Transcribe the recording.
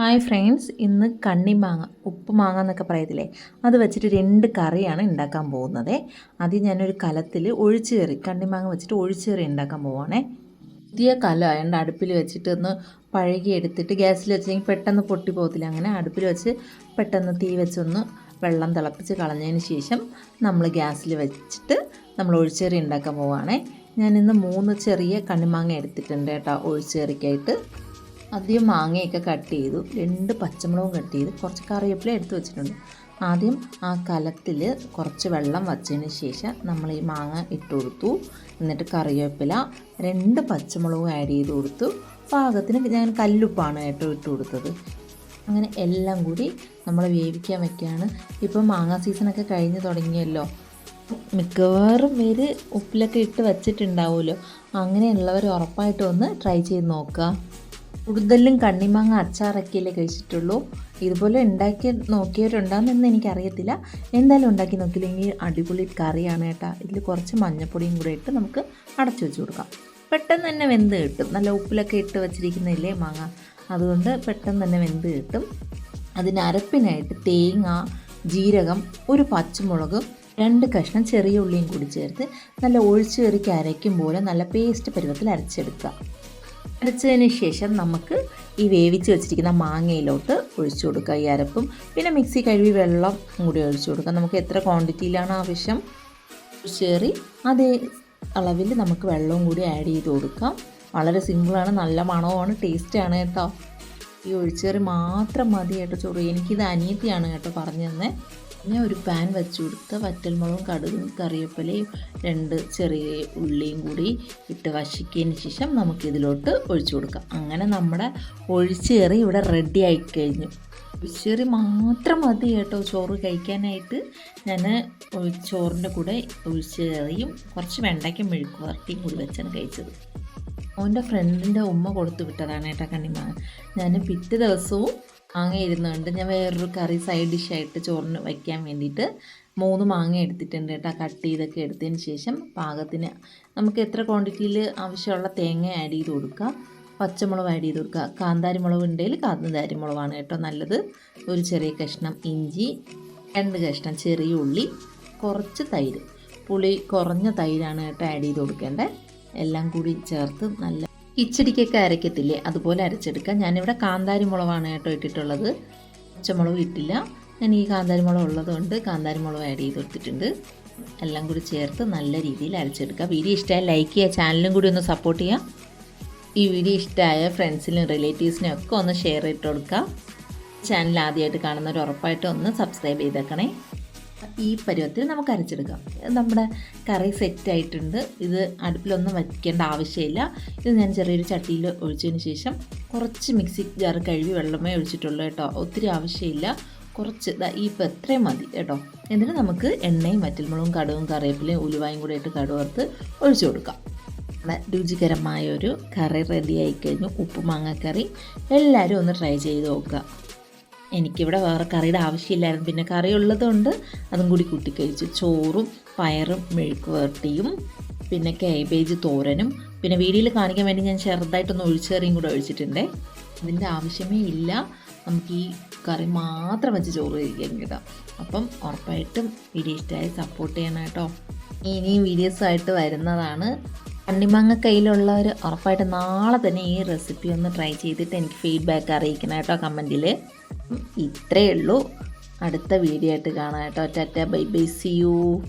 Hi friends ഇന്ന് കണ്ണിമാങ്ങ ഉപ്പ് മാങ്ങ എന്നൊക്കെ പറയത്തില്ലേ? അത് വെച്ചിട്ട് രണ്ട് കറിയാണ് ഉണ്ടാക്കാൻ പോകുന്നത്. ആദ്യം ഞാനൊരു കലത്തിൽ ഒഴിച്ചു കയറി കണ്ണിമാങ്ങ വെച്ചിട്ട് ഒഴിച്ചു കയറി ഉണ്ടാക്കാൻ പോവാണേ. പുതിയ കല ആയതുകൊണ്ട് അടുപ്പിൽ വെച്ചിട്ട് ഒന്ന് പഴകി എടുത്തിട്ട് ഗ്യാസിൽ വെച്ചെങ്കിൽ പെട്ടെന്ന് പൊട്ടി പോകത്തില്ല. അങ്ങനെ അടുപ്പിൽ വെച്ച് പെട്ടെന്ന് തീ വെച്ചൊന്ന് വെള്ളം തിളപ്പിച്ച് കളഞ്ഞതിന് ശേഷം നമ്മൾ ഗ്യാസിൽ വെച്ചിട്ട് നമ്മൾ ഒഴിച്ചേറി ഉണ്ടാക്കാൻ പോവുകയാണേ ഞാനിന്ന് മൂന്ന് ചെറിയ കണ്ണിമാങ്ങ എടുത്തിട്ടുണ്ട് കേട്ടോ ഒഴിച്ചേറിക്കായിട്ട് ആദ്യം മാങ്ങയൊക്കെ കട്ട് ചെയ്തു രണ്ട് പച്ചമുളകും കട്ട് ചെയ്ത് കുറച്ച് കറിവേപ്പില എടുത്ത് വെച്ചിട്ടുണ്ട്. ആദ്യം ആ കലത്തിൽ കുറച്ച് വെള്ളം വച്ചതിന് ശേഷം നമ്മൾ ഈ മാങ്ങ ഇട്ട് കൊടുത്തു. എന്നിട്ട് കറിവേപ്പില രണ്ട് പച്ചമുളകും ആഡ് ചെയ്ത് കൊടുത്തു. പാകത്തിന് ഞാൻ കല്ലുപ്പാണ് കേട്ടോ ഇട്ട് കൊടുത്തത്. അങ്ങനെ എല്ലാം കൂടി നമ്മൾ വേവിക്കാൻ വയ്ക്കുകയാണ് ഇപ്പോൾ മാങ്ങ സീസണൊക്കെ കഴിഞ്ഞ് തുടങ്ങിയല്ലോ. മിക്കവാറും പേര് ഉപ്പിലൊക്കെ ഇട്ട് വച്ചിട്ടുണ്ടാവുമല്ലോ. അങ്ങനെയുള്ളവർ ഉറപ്പായിട്ട് ഒന്ന് ട്രൈ ചെയ്ത് നോക്കുക. കൂടുതലും കണ്ണിമാങ്ങ അച്ചാറൊക്കെയല്ലേ കഴിച്ചിട്ടുള്ളൂ. ഇതുപോലെ ഉണ്ടാക്കി നോക്കിയവരുണ്ടാകുമെന്ന് എനിക്കറിയത്തില്ല. എന്തായാലും ഉണ്ടാക്കി നോക്കിയില്ലെങ്കിൽ അടിപൊളി കറിയാണ് കേട്ടോ. ഇതിൽ കുറച്ച് മഞ്ഞൾപ്പൊടിയും കൂടെ ഇട്ട് നമുക്ക് അടച്ചു വെച്ച് കൊടുക്കാം. പെട്ടെന്ന് തന്നെ വെന്ത് കിട്ടും. നല്ല ഉപ്പിലൊക്കെ ഇട്ട് വെച്ചിരിക്കുന്നില്ലേ മാങ്ങ? അതുകൊണ്ട് പെട്ടെന്ന് തന്നെ വെന്ത് കിട്ടും. അതിന് അരപ്പിനായിട്ട് തേങ്ങ ജീരകം ഒരു പച്ചമുളക് രണ്ട് കഷ്ണം ചെറിയ ഉള്ളിയും കൂടി ചേർത്ത് നല്ല ഒഴിച്ചു കയറിക്ക് അരയ്ക്കും പോലെ നല്ല പേസ്റ്റ് പരുവത്തിൽ അരച്ചെടുക്കുക. അരച്ചതിന് ശേഷം നമുക്ക് ഈ വേവിച്ച് വെച്ചിരിക്കുന്ന മാങ്ങയിലോട്ട് ഒഴിച്ചു കൊടുക്കുക ഈ അരപ്പും. പിന്നെ മിക്സി കഴുകി വെള്ളം കൂടി ഒഴിച്ചു കൊടുക്കുക. നമുക്ക് എത്ര ക്വാണ്ടിറ്റിയിലാണ് ആവശ്യം? ചേറി അതേ അളവിൽ നമുക്ക് വെള്ളവും കൂടി ആഡ് ചെയ്ത് കൊടുക്കാം. വളരെ സിമ്പിളാണ് നല്ല മണവുമാണ് ടേസ്റ്റാണ് കേട്ടോ. ഈ ഒഴിച്ചേറി മാത്രം മതി കേട്ടോ ചോറ്. എനിക്കിത് അനിയത്തിയാണ് കേട്ടോ പറഞ്ഞു തന്നെ. പിന്നെ ഒരു പാൻ വെച്ച് കൊടുത്ത് വറ്റൽമുളകും കടുകും കറിവേപ്പിലയും രണ്ട് ചെറിയ ഉള്ളിയും കൂടി ഇട്ട് വശിക്കതിന് ശേഷം നമുക്കിതിലോട്ട് ഒഴിച്ചു കൊടുക്കാം. അങ്ങനെ നമ്മുടെ ഒഴിച്ചേറി ഇവിടെ റെഡി ആയി കഴിഞ്ഞു. ഒഴിച്ചേറി മാത്രം മതി കേട്ടോ. ചോറ് കഴിക്കാനായിട്ട് ഞാൻ ചോറിന്റെ കൂടെ ഒഴിച്ചേറിയും കുറച്ച് വെണ്ടയ്ക്കും മെഴുക്ക് വരട്ടിയും കൂടി വെച്ചാണ് കഴിച്ചത്. അവന്റെ ഫ്രണ്ടിന്റെ ഉമ്മ കൊടുത്തു വിട്ടതാണ് കേട്ടോ കണ്ണിമാ. ഞാൻ പിറ്റേ ദിവസവും മാങ്ങ ഇരുന്നുകൊണ്ട് ഞാൻ വേറൊരു കറി സൈഡ് ഡിഷായിട്ട് ചോറിന് വയ്ക്കാൻ വേണ്ടിയിട്ട് മൂന്ന് മാങ്ങ എടുത്തിട്ടുണ്ട് കേട്ടോ. കട്ട് ചെയ്തൊക്കെ എടുത്തതിന് ശേഷം പാകത്തിന് നമുക്ക് എത്ര ക്വാണ്ടിറ്റിയിൽ ആവശ്യമുള്ള തേങ്ങ ആഡ് ചെയ്ത് കൊടുക്കുക പച്ചമുളക് ആഡ് ചെയ്ത് കൊടുക്കുക കാന്താരി മുളക് ഉണ്ടെങ്കിൽ കാന്താരി മുളകാണ് കേട്ടോ നല്ലത്. ഒരു ചെറിയ കഷ്ണം ഇഞ്ചി രണ്ട് കഷ്ണം ചെറിയ ഉള്ളി കുറച്ച് തൈര്. പുളി കുറഞ്ഞ തൈരാണ് കേട്ടോ ആഡ് ചെയ്ത് കൊടുക്കേണ്ടത്. എല്ലാം കൂടി ചേർത്ത് നല്ല കിച്ചടിക്കൊക്കെ അരയ്ക്കത്തില്ലേ അതുപോലെ അരച്ചെടുക്കാം. ഞാനിവിടെ കാന്താരി മുളകാണ് കേട്ടോ ഇട്ടിട്ടുള്ളത്. പച്ചമുളക് ഇട്ടില്ല. ഞാൻ ഈ കാന്താരി മുളക് ഉള്ളതുകൊണ്ട് കാന്താരി മുളക് ആഡ് ചെയ്ത് കൊടുത്തിട്ടുണ്ട്. എല്ലാം കൂടി ചേർത്ത് നല്ല രീതിയിൽ അരച്ചെടുക്കുക വീഡിയോ ഇഷ്ടമായ ലൈക്ക് ചെയ്യുക ചാനലും കൂടി ഒന്ന് സപ്പോർട്ട് ചെയ്യുക. ഈ വീഡിയോ ഇഷ്ടമായ ഫ്രണ്ട്സിനും റിലേറ്റീവ്സിനും ഒക്കെ ഒന്ന് ഷെയർ ഇട്ട് കൊടുക്കുക. ചാനൽ ആദ്യമായിട്ട് കാണുന്നവർ ഉറപ്പായിട്ടും ഒന്ന് സബ്സ്ക്രൈബ് ചെയ്തേക്കണേ. ഈ പരുവത്തിൽ നമുക്ക് അരച്ചെടുക്കാം. നമ്മുടെ കറി സെറ്റ് ആയിട്ടുണ്ട്. ഇത് അടുപ്പിലൊന്നും വയ്ക്കേണ്ട ആവശ്യമില്ല. ഇത് ഞാൻ ചെറിയൊരു ചട്ടിയിൽ ഒഴിച്ചതിന് ശേഷം കുറച്ച് മിക്സി ജാർ കഴുകി വെള്ളമേ ഒഴിച്ചിട്ടുള്ളൂ കേട്ടോ. ഒത്തിരി ആവശ്യമില്ല. കുറച്ച് ഈ ഇപ്പം എത്രയും മതി കേട്ടോ. എന്നിട്ട് നമുക്ക് എണ്ണയും വറ്റൽമുളകും കടുവും കറിവേപ്പിലയും ഉലുവായും കൂടെ ഇട്ട് കടുവർത്ത് ഒഴിച്ചു കൊടുക്കാം. രുചികരമായ ഒരു കറി റെഡി ആയി കഴിഞ്ഞു. മാങ്ങാക്കറി എല്ലാവരും ഒന്ന് ട്രൈ ചെയ്ത് നോക്കുക. എനിക്കിവിടെ വേറെ കറിയുടെ ആവശ്യമില്ലായിരുന്നു. പിന്നെ കറി ഉള്ളതുകൊണ്ട് അതും കൂടി കൂട്ടി ചോറും പയറും മെഴുക്ക് വരട്ടിയും പിന്നെ കേബേജ് തോരനും. പിന്നെ വീഡിയോയിൽ കാണിക്കാൻ വേണ്ടി ഞാൻ ചെറുതായിട്ടൊന്ന് ഒഴിച്ചേറിയും കൂടെ ഒഴിച്ചിട്ടുണ്ട്. അതിന്റെ ആവശ്യമേ ഇല്ല. നമുക്ക് ഈ കറി മാത്രം വെച്ച് ചോറ് കഴിക്കാൻ കിട്ടാം അപ്പം ഉറപ്പായിട്ടും വീഡിയോ ഇഷ്ടമായി സപ്പോർട്ട് ചെയ്യണം കേട്ടോ. ഇനിയും വീഡിയോസായിട്ട് വരുന്നതാണ്. കണ്ണിമാങ്ങ കയ്യിലുള്ളവർ ഉറപ്പായിട്ട് നാളെ തന്നെ ഈ റെസിപ്പി ഒന്ന് ട്രൈ ചെയ്തിട്ട് എനിക്ക് ഫീഡ്ബാക്ക് അറിയിക്കണം കേട്ടോ കമന്റിൽ ഇത്രയേ ഉള്ളൂ. അടുത്ത വീഡിയോ ആയിട്ട് കാണാം കേട്ടോ. Tata bye bye see you